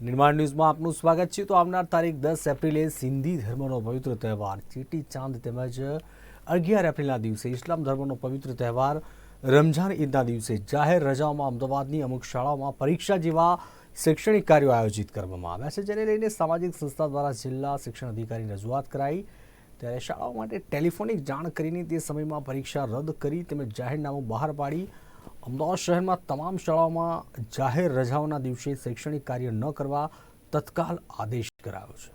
નિર્માણ ન્યૂઝમાં આપનું સ્વાગત છે. તો આવનાર તારીખ દસ એપ્રિલે સિંધી ધર્મનો પવિત્ર તહેવાર, ચેટી ચાંદ તેમજ અગિયાર એપ્રિલના દિવસે ઇસ્લામ ધર્મનો પવિત્ર તહેવાર, રમઝાન ઈદના દિવસે જાહેર રજાઓમાં અમદાવાદની અમુક શાળાઓમાં પરીક્ષા જેવા શૈક્ષણિક કાર્યો આયોજિત કરવામાં આવ્યા છે. જેને લઈને સામાજિક સંસ્થા દ્વારા જિલ્લા શિક્ષણ અધિકારીની રજૂઆત કરાઈ. ત્યારે શાળાઓ માટે ટેલિફોનિક જાણ કરીને તે સમયમાં પરીક્ષા રદ કરી તેમજ જાહેરનામું બહાર પાડી અમદાવાદ શહેરમાં તમામ શાળાઓમાં જાહેર રજાઓના દિવસે શૈક્ષણિક કાર્ય ન કરવા તત્કાલ આદેશ કરાયો છે.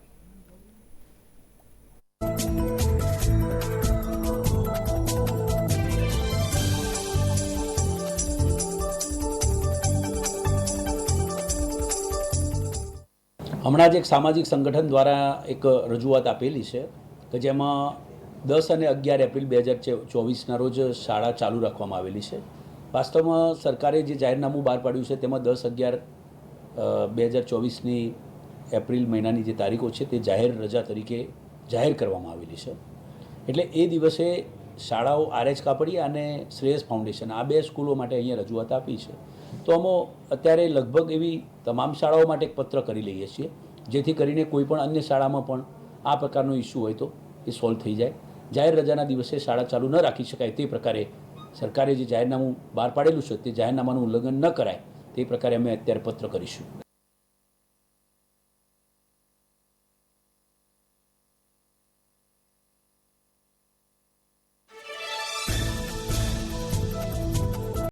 હમણાં જ એક સામાજિક સંગઠન દ્વારા એક રજૂઆત આપેલી છે કે જેમાં દસ અને અગિયાર એપ્રિલ બે હજાર ચોવીસના રોજ શાળા ચાલુ રાખવામાં આવેલી છે. વાસ્તવમાં સરકારે જે જાહેરનામું બહાર પાડ્યું છે, તેમાં દસ અગિયાર બે હજાર ચોવીસની એપ્રિલ મહિનાની જે તારીખો છે, તે જાહેર રજા તરીકે જાહેર કરવામાં આવેલી છે. એટલે એ દિવસે શાળાઓ આરએચ કાપડિયા અને શ્રેયસ ફાઉન્ડેશન આ બે સ્કૂલો માટે અહીંયા રજૂઆત આપી છે. તો અમો અત્યારે લગભગ એવી તમામ શાળાઓ માટે એક પત્ર કરી લઈએ છીએ, જેથી કરીને કોઈ પણ અન્ય શાળામાં પણ આ પ્રકારનો ઇસ્યુ હોય તો એ સોલ્વ થઈ જાય. જાહેર રજાના દિવસે શાળા ચાલુ ન રાખી શકાય તે પ્રકારે સરકારે જે જાહેરનામું બહાર પાડેલું છે તે જાહેરનામાનું ઉલ્લંઘન ન કરાય તે પ્રકારે અમે અત્યારે પત્ર કરીશું.